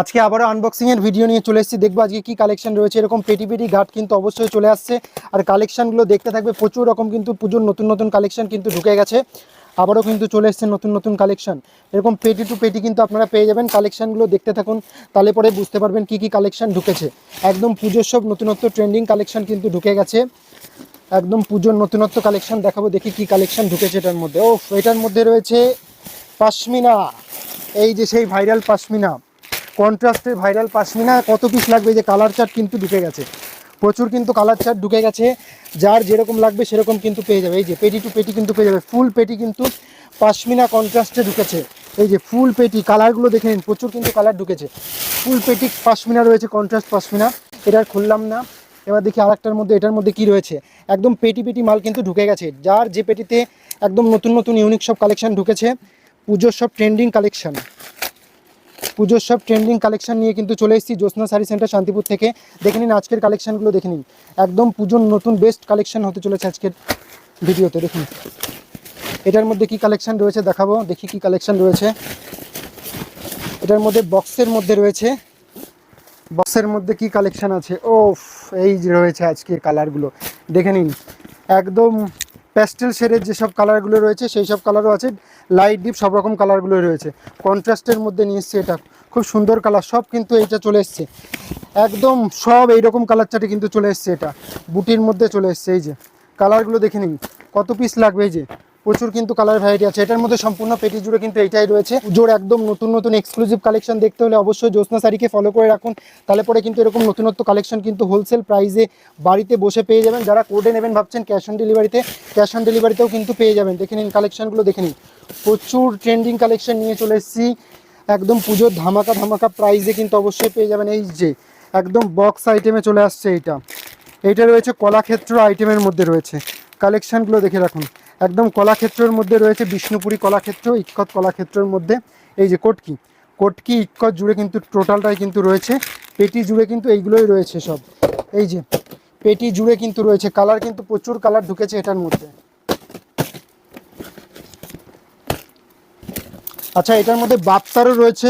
আজকে আবারও আনবক্সিং এর ভিডিও নিয়ে চলে এসেছি। দেখব আজকে কি কালেকশন রয়েছে। এরকম পেটি পেটি ঘাট কিন্তু অবশ্যই চলে আসছে। আর কালেকশনগুলো দেখতে থাকবে। প্রচুর রকম কিন্তু পুজোর নতুন নতুন কালেকশন কিন্তু ঢুকে গেছে। আবারও কিন্তু চলে এসছে নতুন নতুন কালেকশন এরকম পেটি টু পেটি কিন্তু আপনারা পেয়ে যাবেন কালেকশনগুলো দেখতে থাকুন। তাহলে পরে বুঝতে পারবেন কি কি কালেকশন ঢুকেছে। একদম পুজোর সব নতুনত্ব ট্রেন্ডিং কালেকশন কিন্তু ঢুকে গেছে। একদম পুজোর নতুনত্ব কালেকশন দেখাবো, দেখি কি কালেকশন ঢুকেছে এটার মধ্যে। ও এটার মধ্যে রয়েছে পাশমিনা। এই যে সেই ভাইরাল পাশমিনা। কন্ট্রাস্টের ভাইরাল পাশমিনা, কত পিস লাগবে যে কালার চার্ট কিন্তু ঢুকে গেছে। প্রচুর কিন্তু কালার চার্ট ঢুকে গেছে, যার যেরকম লাগবে সেরকম কিন্তু পেয়ে যাবে। এই যে পেটি টু পেটি কিন্তু পেয়ে যাবে ফুল পেটি কিন্তু পাশমিনা কন্ট্রাস্টে ঢুকেছে। এই যে ফুল পেটি কালারগুলো দেখে নিন, প্রচুর কিন্তু কালার ঢুকেছে। ফুল পেটি পাশমিনা রয়েছে কন্ট্রাস্ট পাশমিনা। এটা খুললাম না। এবার দেখি আরেকটার মধ্যে, এটার মধ্যে কি রয়েছে? একদম পেটি পেটি মাল কিন্তু ঢুকে গেছে, যার যে পেটিতে একদম নতুন নতুন ইউনিক সব কালেকশন ঢুকেছে, পুজোর সব ট্রেন্ডিং কালেকশন পুজোর সব ট্রেন্ডিং কালেকশন নিয়ে কিন্তু চলে এসেছি জ্যোৎস্না শাড়ি সেন্টার শান্তিপুর থেকে। দেখে নিন আজকের কালেকশানগুলো দেখে নিন। একদম পুজোর নতুন বেস্ট কালেকশন হতে চলেছে আজকের ভিডিওতে, দেখুন। এটার মধ্যে কি কালেকশন রয়েছে দেখাবো, দেখি কি কালেকশন রয়েছে। এটার মধ্যে বক্সের মধ্যে রয়েছে। বক্সের মধ্যে কি কালেকশন আছে? ও এই রয়েছে আজকের কালারগুলো দেখে নিন। একদম প্যাস্টেল শেডের যেসব কালারগুলো রয়েছে সেই সব কালারও আছে, লাইট ডিপ সব রকম কালারগুলো রয়েছে। কন্ট্রাস্টের মধ্যে নিয়ে এসছে এটা। খুব সুন্দর কালার, সব কিন্তু এইটা চলে এসছে। একদম সব এইরকম কালার চাটে কিন্তু চলে এসছে এটা। বুটির মধ্যে চলে এসছে, এই যে। কালারগুলো দেখে নিন, কত পিস লাগবে এই যে? প্রচুর কিন্তু কালার ভ্যারাইটি আছে। এটার মধ্যে সম্পূর্ণ পেটি জুড়ে কিন্তু এইটাই রয়েছে। পুজোর একদম নতুন নতুন এক্সক্লুসিভ কালেকশন দেখতে হলে অবশ্যই জ্যোৎস্না শাড়িকে ফলো করে রাখুন। তাহলে পরে কিন্তু এরকম নতুনত্ব কালেকশন কিন্তু হোলসেল প্রাইসে বাড়িতে বসে পেয়ে যাবেন। যারা কোডে নেবেন ভাবছেন ক্যাশ অন ডেলিভারিতে ক্যাশ অন ডেলিভারিতেও কিন্তু পেয়ে যাবেন। দেখে নিন কালেকশনগুলো দেখে নিন। প্রচুর ট্রেন্ডিং কালেকশন নিয়ে চলে এসেছি। একদম পুজোর ধামাকা ধামাকা প্রাইসে কিন্তু অবশ্যই পেয়ে যাবেন। এই যে, একদম বক্স আইটেমে চলে আসছে এইটা। এইটা রয়েছে কলাক্ষেত্র আইটেমের মধ্যে রয়েছে। কালেকশনগুলো দেখে রাখুন। একদম কলাক্ষেত্রের মধ্যে রয়েছে বিষ্ণুপুরী কলাক্ষেত্র ইক্কত কলাক্ষেত্রের মধ্যে। এই যে কোটকি কোটকি ইক্কত জুড়ে কিন্তু টোটালটাই কিন্তু রয়েছে। পেটি জুড়ে কিন্তু এইগুলোই রয়েছে সব। এই যে পেটি জুড়ে কিন্তু রয়েছে, কালার কিন্তু প্রচুর কালার ঢুকেছে এটার মধ্যে। আচ্ছা এটার মধ্যে বাপ্তারও রয়েছে।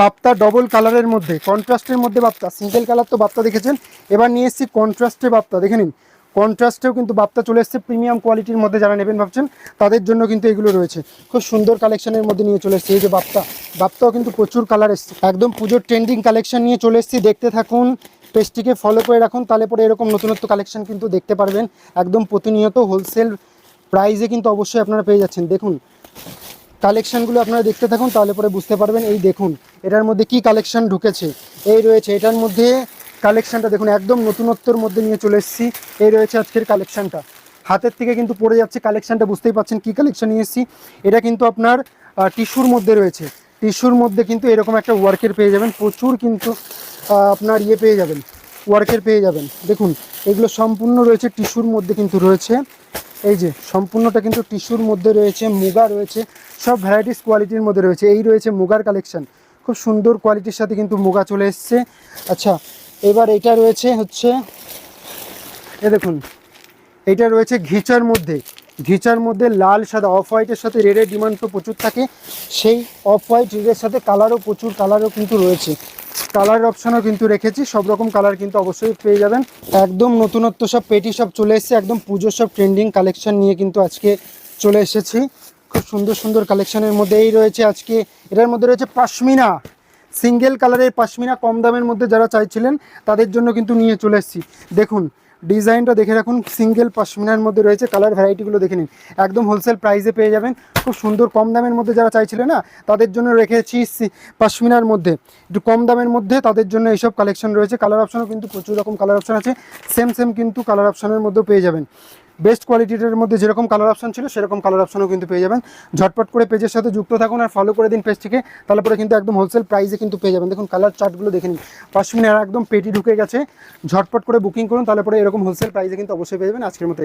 বাপ্তা ডবল কালারের মধ্যে কন্ট্রাস্টের মধ্যে বাপ্তা সিঙ্গেল কালার তো বাপ্তা দেখেছেন? এবার নিয়ে এসেছি কন্ট্রাস্টে বাপ্তা, দেখে নিন। কন্ট্রাস্টেও কিন্তু বাপ্তা চলে এসছে। প্রিমিয়াম কোয়ালিটির মধ্যে যারা নেবেন ভাবছেন, তাদের জন্য কিন্তু এগুলো রয়েছে। খুব সুন্দর কালেকশনের মধ্যে নিয়ে চলে এসছে। এই যে বাপ্তা, বাপ্তাও কিন্তু প্রচুর কালার এসছে। একদম পুজোর ট্রেন্ডিং কালেকশন নিয়ে চলে এসেছি। দেখতে থাকুন পেজটিকে ফলো করে রাখুন, তাহলে পরে এরকম নতুনত্ব কালেকশন কিন্তু দেখতে পারবেন। একদম প্রতিনিয়ত হোলসেল প্রাইজে কিন্তু অবশ্যই আপনারা পেয়ে যাচ্ছেন। দেখুন কালেকশানগুলো আপনারা দেখতে থাকুন, তাহলে পরে বুঝতে পারবেন। এই দেখুন, এটার মধ্যে কি কালেকশন ঢুকেছে? এই রয়েছে, এটার মধ্যে কালেকশনটা দেখুন, একদম নতুনত্বর মধ্যে নিয়ে চলে এসেছি। এই রয়েছে আজকের কালেকশানটা। হাতের থেকে কিন্তু পড়ে যাচ্ছে কালেকশানটা, বুঝতেই পাচ্ছেন কি কালেকশান নিয়ে এসেছি। এটা কিন্তু আপনার টিস্যুর মধ্যে রয়েছে। টিস্যুর মধ্যে কিন্তু এরকম একটা ওয়ার্কের পেয়ে যাবেন। প্রচুর কিন্তু আপনার ইয়ে পেয়ে যাবেন, ওয়ার্কের পেয়ে যাবেন। দেখুন, এগুলো সম্পূর্ণ রয়েছে টিস্যুর মধ্যে কিন্তু রয়েছে। এই যে, সম্পূর্ণটা কিন্তু টিস্যুর মধ্যে রয়েছে, মুগা রয়েছে, সব ভ্যারাইটিস কোয়ালিটির মধ্যে রয়েছে। এই রয়েছে মুগার কালেকশন। খুব সুন্দর কোয়ালিটির সাথে কিন্তু মুগা চলে এসছে। আচ্ছা এবার এটা রয়েছে হচ্ছে, এ দেখুন, এটা রয়েছে ঘিচার মধ্যে। ঘিচার মধ্যে লাল, সাদা অফ হোয়াইটের সাথে রেডের ডিমান্ড তো প্রচুর থাকে। সেই অফ হোয়াইট রেডের সাথে কালারও প্রচুর কালারও কিন্তু রয়েছে। কালার অপশানও কিন্তু রেখেছি, সব রকম কালার কিন্তু অবশ্যই পেয়ে যাবেন। একদম নতুনত্ব সব পেটি সব চলে এসেছে, একদম পুজোর সব ট্রেন্ডিং কালেকশন নিয়ে কিন্তু আজকে চলে এসেছি। খুব সুন্দর সুন্দর কালেকশনের মধ্যে এই রয়েছে আজকে। এটার মধ্যে রয়েছে পাশমিনা। সিঙ্গেল কালারের পাশমিনা কম দামের মধ্যে যারা চাইছিলেন, তাদের জন্য কিন্তু নিয়ে চলে এসেছি। দেখুন, ডিজাইনটা দেখে রাখুন, সিঙ্গেল পাশমিনার মধ্যে রয়েছে, কালার ভ্যারাইটিগুলো দেখে নিন। একদম হোলসেল প্রাইসে পেয়ে যাবেন, খুব সুন্দর কম দামের মধ্যে যারা চাইছিলেন না, তাদের জন্য রেখেছি পাশমিনার মধ্যে। একটু কম দামের মধ্যে তাদের জন্য এইসব কালেকশন রয়েছে, কালার অপশনও কিন্তু প্রচুর রকম কালার অপশন আছে, সেম সেম কিন্তু কালার অপশনের মধ্যেও পেয়ে যাবেন। বেস্ট কোয়ালিটিটার মধ্যে যেরকম কালার অপশন ছিল, সেরকম কালার অপশনও কিন্তু পেয়ে যাবেন। ঝটপট করে পেজের সাথে যুক্ত থাকুন আর ফলো করে দিন পেজ থেকে, তাহলে পরে কিন্তু একদম হোলসেল প্রাইসে কিন্তু পেয়ে যাবেন। দেখুন কালার চার্টগুলো দেখে নিন। পাশমিনার একদম পেটি ঢুকে গেছে। ঝটপট করে বুকিং করুন, তাহলে পরে এরকম হোলসেল প্রাইসে কিন্তু অবশ্যই পেয়ে যাবেন। আজকের মতো।